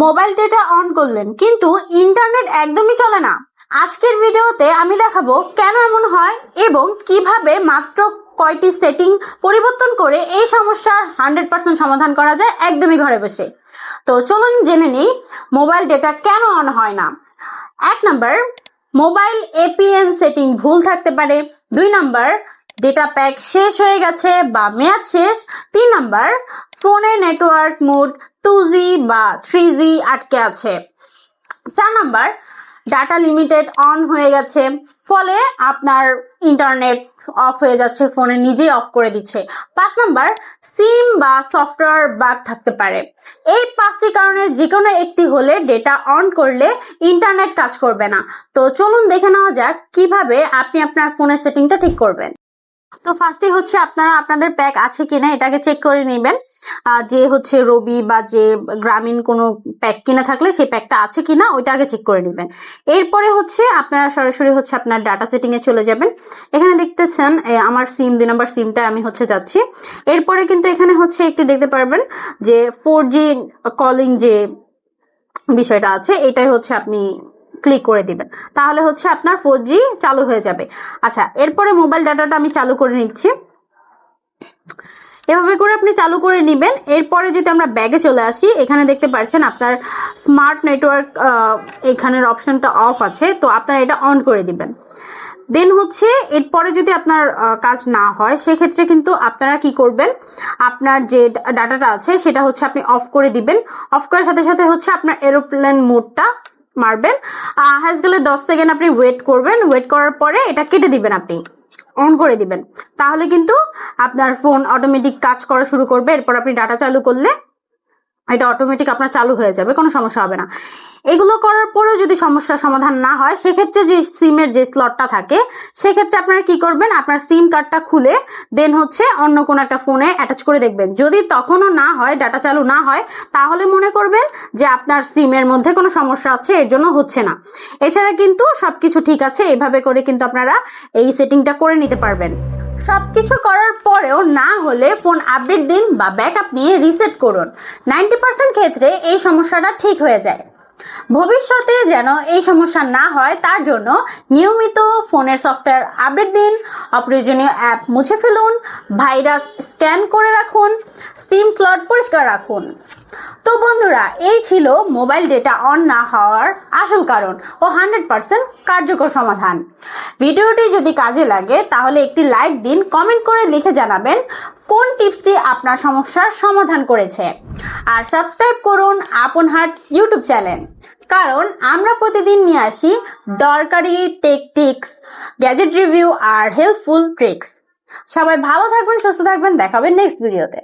Mobile data on করলেন, কিন্তু internet একদমই চলে না। আজকের ভিডিওতে আমি দেখাবো কেন এমন হয় এবং কীভাবে মাত্র কয়টি সেটিং পরিবর্তন করে এই সমস্যার হান্ড্রেড পার্সেন্ট সমাধান করা যায় একদমই ঘরে বসে। তো চলুন জেনে নিই মোবাইল ডেটা কেন অন হয় না। এক নাম্বার, মোবাইল এপিএন সেটিং ভুল থাকতে পারে। দুই নাম্বার, ডেটা প্যাক শেষ হয়ে গেছে বা মেয়াদ শেষ। তিন নাম্বার, ফোনে নেটওয়ার্ক মোড টু জি বা থ্রি জি আটকে আছে। চার নাম্বার ডাটা লিমিটেড অন হয়ে গেছে। ফলে আপনার ইন্টারনেট অফ হয়ে যাচ্ছে ফোনে নিজেই অফ করে দিচ্ছে। পাঁচ নাম্বার সিম বা সফটওয়্যার বাগ থাকতে পারে। এই পাঁচটি কারণের যে কোনো একটি হলে ডেটা অন করলে ইন্টারনেট কাজ করবে না। তো চলুন দেখে নেওয়া যাক কীভাবে আপনি আপনার ফোনের সেটিংটা ঠিক করবেন। তো ফার্স্টে হচ্ছে আপনারা আপনাদের প্যাক আছে কিনা এটাকে চেক করে নেবেন। যে হচ্ছে রবি বা যে গ্রামীণ কোনো প্যাক কিনা থাকলে সেই প্যাকটা আছে কিনা ওইটা আগে চেক করে নেবেন। এরপরে হচ্ছে আপনারা সরাসরি হচ্ছে আপনার ডাটা সেটিং এ চলে যাবেন। এখানে দেখতেছেন আমার সিম দুই নম্বর সিমটা আমি হচ্ছে যাচ্ছি। এরপরে কিন্তু এখানে হচ্ছে একটি দেখতে পারবেন যে ফোর জি কলিং যে বিষয়টা আছে, এটাই হচ্ছে আপনি ক্লিক করে দিবেন। তাহলে হচ্ছে আপনার ফোর চালু হয়ে যাবে। আচ্ছা এরপরে মোবাইল ডাটাটা আমি চালু করে নিচ্ছি। এভাবে করে আপনি চালু করে নেবেন। এরপরে যদি আমরা ব্যাগে চলে আসি, এখানে দেখতে পাচ্ছেন আপনার স্মার্ট নেটওয়ার্ক এখানের অপশনটা অফ আছে, তো আপনারা এটা অন করে দিবেন। দেন হচ্ছে, এরপরে যদি আপনার কাজ না হয়, সেক্ষেত্রে কিন্তু আপনারা কি করবেন? আপনার যে ডাটাটা আছে, সেটা হচ্ছে আপনি অফ করে দিবেন। অফ করার সাথে সাথে হচ্ছে আপনার এরোপ্লেন মোডটা মারবেন। হ্যাজ গেলে দশ সেকেন্ড আপনি ওয়েট করবেন। ওয়েট করার পরে এটা কেটে দিবেন আপনি। অন করে দিবেন। তাহলে কিন্তু আপনার ফোন অটোমেটিক কাজ করা শুরু করবে। এরপর আপনি ডাটা চালু করলে এটা অটোমেটিক আপনার চালু হয়ে যাবে, কোনো সমস্যা হবে না। এগুলো করার পরেও যদি সমস্যার সমাধান না হয়, সেক্ষেত্রে যে সিমের যে স্লটটা থাকে, সেক্ষেত্রে আপনারা কি করবেন? আপনার সিম কার্ডটা খুলে দেন হচ্ছে অন্য কোনো একটা ফোনে অ্যাটাচ করে দেখবেন। যদি তখনও না হয় ডাটা চালু না হয়, তাহলে মনে করবেন যে আপনার সিমের মধ্যে কোনো সমস্যা আছে, এর জন্য হচ্ছে না। এছাড়া কিন্তু সব কিছু ঠিক আছে, এভাবে করে কিন্তু আপনারা এই সেটিংটা করে নিতে পারবেন। সবকিছু করার পরেও না হলে ফোন আপডেট দিন বা ব্যাকআপ নিয়ে রিসেট করুন। নাইনটি পার্সেন্ট ক্ষেত্রে এই সমস্যাটা ঠিক হয়ে যায়। ভবিষ্যতে যেন এই সমস্যা না হয়, তার জন্য নিয়মিত ফোনের সফটওয়্যার আপডেট দিন, অপ্রয়োজনীয় অ্যাপ মুছে ফেলুন ভাইরাস স্ক্যান করে রাখুন সিম স্লট পরিষ্কার রাখুন। তো বন্ধুরা, এই ছিল মোবাইল ডেটা অন না হওয়ার আসল কারণ ও হান্ড্রেড পার্সেন্ট কার্যকর সমাধান। ভিডিওটি যদি কাজে লাগে, তাহলে একটি লাইক দিন, কমেন্ট করে লিখে জানাবেন কোন টিপসটি আপনার সমস্যার সমাধান করেছে। আর সাবস্ক্রাইব করুন আপন হাট ইউটিউব চ্যানেল। কারণ আমরা প্রতিদিন নিয়ে আসি দরকারি টেকটিক্স গ্যাজেট রিভিউ আর হেল্পফুল ট্রিক্স সবাই ভালো থাকবেন, সুস্থ থাকবেন দেখাবেন নেক্সট ভিডিওতে